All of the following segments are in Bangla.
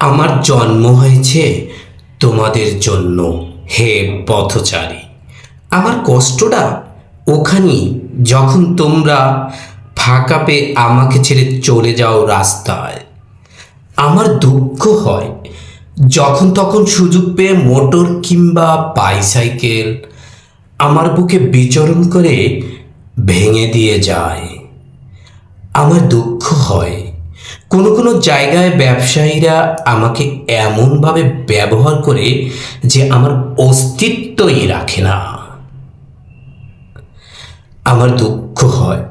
আমার জন্ম হয়েছে তোমাদের জন্য, হে পথচারী। আমার কষ্টটা ওখানেই, যখন তোমরা ফাঁকা পেয়ে আমাকে ছেড়ে চলে যাও রাস্তায়। আমার দুঃখ হয় যখন তখন সুযোগ পেয়ে মোটর কিংবা বাইসাইকেল আমার বুকে বিচরণ করে ভেঙে দিয়ে যায়। আমার দুঃখ হয় কোনো কোনো জায়গায় ব্যবসায়ীরা আমাকে এমনভাবে ব্যবহার করে যে আমার অস্তিত্বই রাখে না। আমার দুঃখ হয়।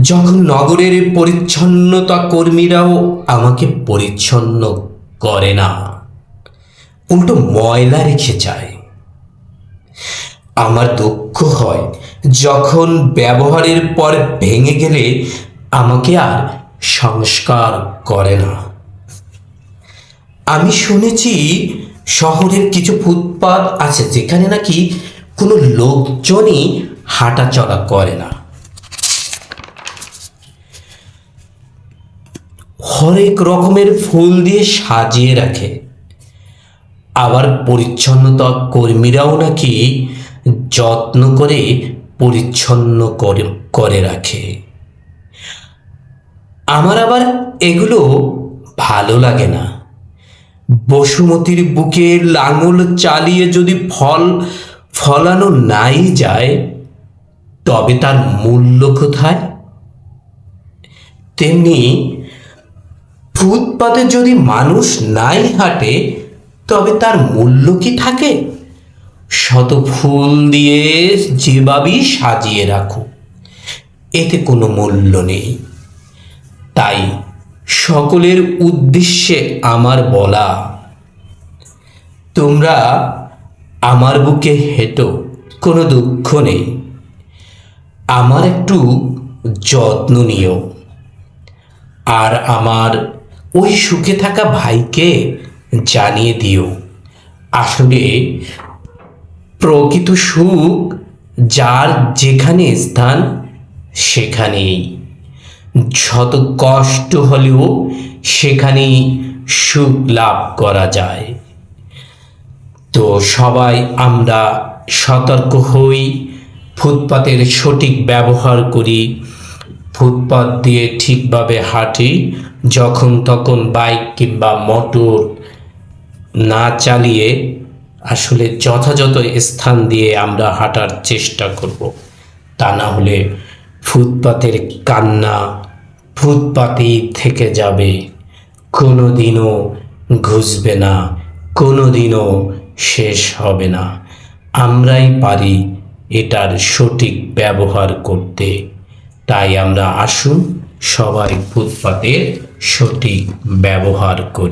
যখন নগরের পরিচ্ছন্নতা কর্মীরাও আমাকে পরিচ্ছন্ন করে না, উল্টো ময়লা রেখে যায়। আমার দুঃখ হয় যখন ব্যবহারের পর ভেঙে গেলে আমাকে আর সংস্কার করে না। আমি শুনেছি শহরের কিছু ফুটপাত আছে যেখানে নাকি কোনো লোকজনই হাঁটাচলা করে না। হরেক রকমের ফুল দিয়ে সাজিয়ে রাখে। আবার পরিচ্ছন্নতা কর্মীরাও নাকি যত্ন করে পরিচ্ছন্ন করে করে রাখে। আমার আবার এগুলো ভালো লাগে না। বসুমতির বুকে লাঙল চালিয়ে যদি ফল ফলানো নাই যায়, তবে তার মূল্য কোথায়? তেমনি ফুটপাতে যদি মানুষ নাই হাঁটে, তবে তার মূল্য কি থাকে? শত ফুল দিয়ে যেভাবেই সাজিয়ে রাখো এতে কোনো মূল্য নেই। তাই সকলের উদ্দেশ্যে আমার বলা। তোমরা আমার বুকে হেঁটো, কোনো দুঃখ নেই। আমার একটু যত্ন নিও। আর আমার ওই সুখে থাকা ভাইকে জানিয়ে দিও। আসলে প্রকৃত সুখ যার যেখানে স্থান, সেখানেই। শত কষ্ট হলেও সেখানে সুখ লাভ করা যায়। তো সবাই আমরা সতর্ক হই, ফুটপাতের সঠিক ব্যবহার করি, ফুটপাত দিয়ে ঠিকভাবে হাঁটি, যখন তখন বাইক কিংবা মোটর না চালিয়ে আসলে যথাযথ স্থান দিয়ে আমরা হাঁটার চেষ্টা করব। তা না হলে ফুটপাতের কান্না ফুটপাতেই থেকে যাবে। কোনো দিনও ঘুষবে না কোনো দিনও শেষ হবে না। আমরাই পারি এটার সঠিক ব্যবহার করতে। তাই আমরা আসুন সবাই ফুটপাতের সঠিক ব্যবহার করি।